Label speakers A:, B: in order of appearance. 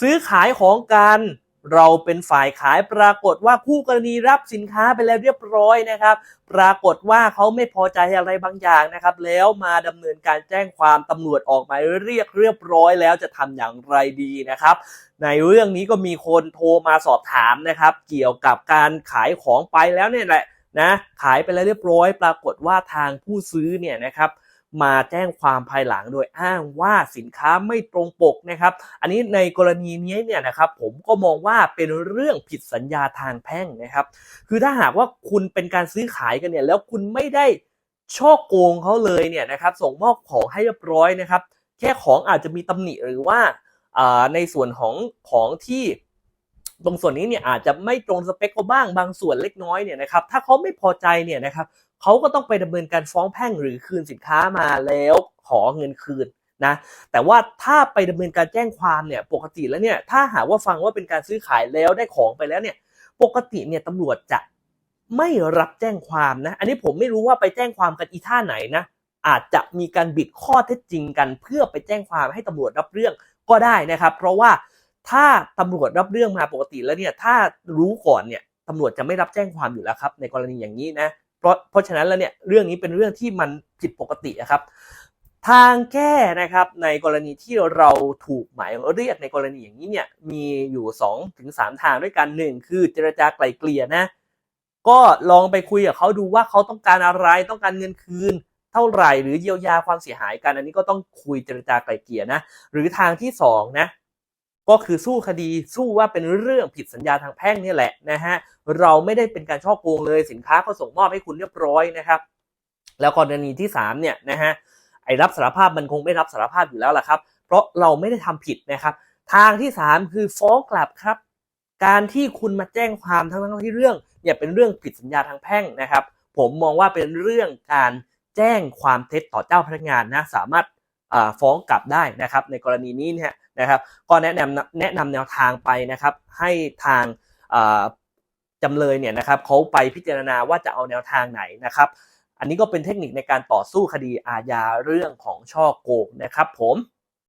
A: ซื้อขายของกันเราเป็นฝ่ายขายปรากฏว่าคู่กรณีรับสินค้าไปแล้วเรียบร้อยนะครับ ปรากฏว่าเขาไม่พอใจอะไรบางอย่างนะครับ แล้วมาดำเนินการแจ้งความตำรวจออกหมายเรียกเรียบร้อยแล้วจะทำอย่างไรดีนะครับ ในเรื่องนี้ก็มีคนโทรมาสอบถามนะครับ เกี่ยวกับการขายของไปแล้วเนี่ยแหละนะขายไปแล้วเรียบร้อย ปรากฏว่าทางผู้ซื้อเนี่ยนะครับ มาแจ้งความภายหลังโดยอ้างว่าสินค้าไม่ตรงปกนะครับ อันนี้ในกรณีนี้เนี่ยนะครับผมก็มองว่าเป็นเรื่องผิดสัญญาทางแพ่งนะครับ คือถ้าหากว่าคุณเป็นการซื้อขายกันเนี่ยแล้วคุณไม่ได้ช่อโกงเขาเลยเนี่ยนะครับส่งมอบของให้เรียบร้อยนะครับ แค่ของอาจจะมีตำหนิหรือว่าอ่าในส่วนของของที่ตรงส่วนนี้เนี่ยอาจจะไม่ตรงสเปคเขาบ้างบางส่วนเล็กน้อยเนี่ยนะครับถ้าเขาไม่พอใจเนี่ยนะครับ เขาก็ต้องไปดำเนินการฟ้องแพ่งหรือคืนสินค้ามาแล้วขอเงินคืนนะแต่ว่าถ้าไปดำเนินการแจ้งความเนี่ยปกติแล้วเนี่ยถ้าหาว่าฟังว่าเป็นการซื้อขายแล้วได้ของไปแล้วเนี่ยปกติเนี่ยตำรวจจะไม่รับแจ้งความนะ อันนี้ผมไม่รู้ว่าไปแจ้งความกันอีท่าไหนนะ อาจจะมีการบิดข้อเท็จจริงกัน เพื่อไปแจ้งความให้ตำรวจรับเรื่องก็ได้นะครับ เพราะว่าถ้าตำรวจรับเรื่องมาปกติแล้วเนี่ยถ้ารู้ก่อนเนี่ยตำรวจจะไม่รับแจ้งความอยู่แล้วครับในกรณีอย่างนี้นะ เพราะเพราะฉะนั้นแล้วเนี่ยเรื่องนี้เป็นเรื่องที่มันผิดปกตินะครับ ทางแก้นะครับในกรณีที่เราถูกหมายเรียกในกรณีอย่างนี้เนี่ยมีอยู่2ถึง3ทางด้วยกันหนึ่งคือเจรจาไกลเกลี่ยนะก็ลองไปคุยกับเขาดูว่าเขาต้องการอะไรต้องการเงินคืนเท่าไหร่หรือเยียวยาความเสียหายกันอันนี้ก็ต้องคุยเจรจาไกลเกลี่ยนะหรือทางที่สองนะ ก็คือสู้คดีสู้ว่าเป็นเรื่องผิดสัญญาทางแพ่งนี่แหละนะฮะเราไม่ได้เป็นการช่อโกงเลยสินค้าก็ส่งมอบให้คุณเรียบร้อยนะครับแล้วกรณีที่สามเนี่ยนะฮะไอ้รับสารภาพมันคงไม่รับสารภาพอยู่แล้วล่ะครับ เพราะเราไม่ได้ทำผิดนะครับ ทางที่สามคือฟ้องกลับครับ การที่คุณมาแจ้งความทั้งทั้งที่เรื่องเนี่ยเป็นเรื่องผิดสัญญาทางแพ่งนะครับ ผมมองว่าเป็นเรื่องการแจ้งความเท็จต่อเจ้าพนักงานนะสามารถฟ้องกลับได้นะครับ ในกรณีนี้เนี่ย นะครับก็แนะนำแนะนำแนวทางไปนะครับให้ทางจำเลยเนี่ยนะครับเขาไปพิจารณาว่าจะเอาแนวทางไหนนะครับอันนี้ก็เป็นเทคนิคในการต่อสู้คดีอาญาเรื่องของช่อโกงนะครับผม